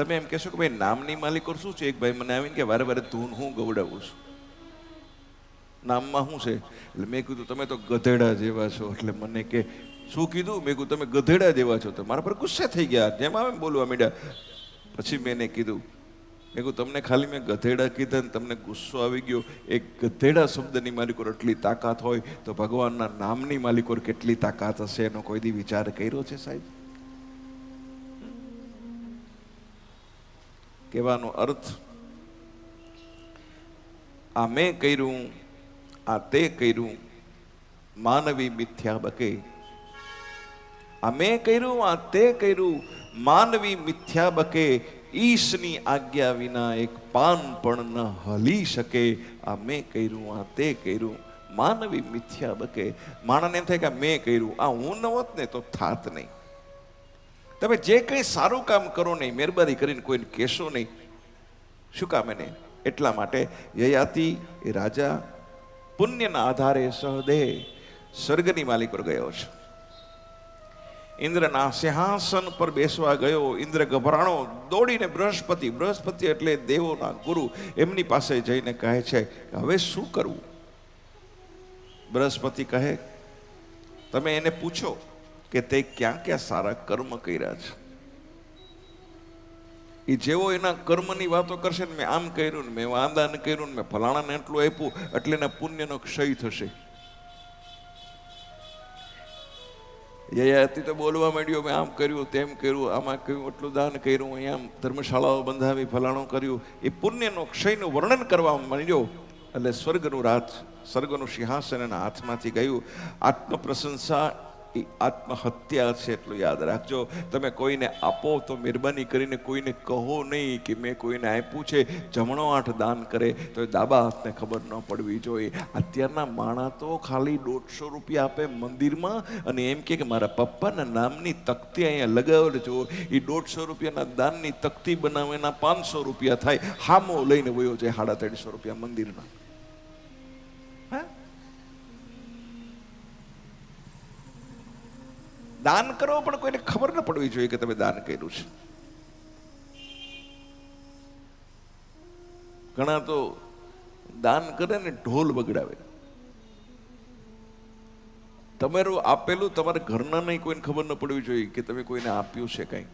તમે એમ કહેશો કે ભાઈ નામની માલિકો શું છે? એક ભાઈ મને આવીને કે વારે વારે ધૂન હું ગવડાવું છું? નામમાં શું છે? એટલે મેં કીધું, તમે તો ગધેડા જેવા છો. એટલે મને કે, શું કીધું? મેં કીધું, તમે ગધેડા જેવા છો. તો મારા પર ગુસ્સે થઈ ગયા. જેમ આવે બોલવા માંડ્યા. પછી મેં એને કીધું, મેં કહું તમને ખાલી મેં ગધેડા કીધા ને તમને ગુસ્સો આવી ગયો. એક ગધેડા શબ્દની માલિકોર એટલી તાકાત હોય તો ભગવાનના નામની માલિકોર કેટલી તાકાત હશે એનો કોઈ દી વિચાર કર્યો છે સાહેબ? કહેવાનો અર્થ, આ મેં કર્યું, આ તે કર્યું, માનવી મિથ્યા બકે. આ મેં કર્યું, આ તે કર્યું, માનવી મિથ્યા બકે. ઈશની આજ્ઞા વિના એક પાન પણ ન હલી શકે. આ મેં કર્યું, આ તે કર્યું, માનવી મિથ્યા બકે. માણસને એમ થાય કે મેં કર્યું, આ હું ન હોત ને તો થાત નહીં. તમે જે કંઈ સારું કામ કરો નહીં, મહેરબાની કરીને કોઈને કહેશો નહીં. શું કામ એને? એટલા માટે યયાતિ એ રાજા પુણ્યના આધારે સહદેહ સ્વર્ગની માલિક પર ગયો છે. ઇન્દ્રના સિંહાસન પર બેસવા ગયો. ઇન્દ્ર ગભરાણો દોડીને બૃહસ્પતિ બૃહસ્પતિ એટલે દેવોના ગુરુ એમની પાસે જઈને કહે છે કે હવે શું કરવું? બૃહસ્પતિ કહે, તમે એને પૂછો. કે તે ક્યાં ક્યાં સારા કર્મ કર્યા છે. એ જેવો એના કર્મની વાતો કરશે ને મેં આમ કર્યું ને મેં આ કર્યું ને મેં ફલાણાને એટલું આપ્યું, એટલે એના પુણ્યનો ક્ષય થશે. યયાતી તો બોલવા માંડ્યો, મેં આમ કર્યું, તેમ કર્યું, આમાં કર્યું એટલું દાન કર્યું અહીંયા ધર્મશાળાઓ બંધાવી, ફલાણું કર્યું. એ પુણ્યનો ક્ષયનું વર્ણન કરવા માંડ્યો, એટલે સ્વર્ગનું રાત સ્વર્ગનું સિંહાસન એના હાથમાંથી ગયું. આત્મ પ્રશંસા એ આત્મહત્યા છે એટલું યાદ રાખજો. તમે કોઈને આપો તો મહેરબાની કરીને કોઈને કહો નહીં કે મેં કોઈને આપ્યું છે, જમણો આઠ દાન કરે તો એ ડાબા હાથને ખબર ન પડવી જોઈએ. અત્યારના માણા તો ખાલી દોઢસો રૂપિયા આપે મંદિરમાં અને એમ કે મારા પપ્પાના નામની તકતી અહીંયા લગાવેલ જો એ દોઢસો રૂપિયાના દાનની તકતી બનાવે એના પાંચસો રૂપિયા થાય. હામો લઈને વયો છે સાડા ત્રણસો રૂપિયા મંદિરના દાન કરો, પણ કોઈને ખબર ન પડવી જોઈએ કે તમે દાન કર્યું છે. ઘણા તો દાન કરે ને ઢોલ બગડાવે. તમારું આપેલું તમારા ઘરના નહીં કોઈને ખબર ન પડવી જોઈએ કે તમે કોઈને આપ્યું છે કંઈ.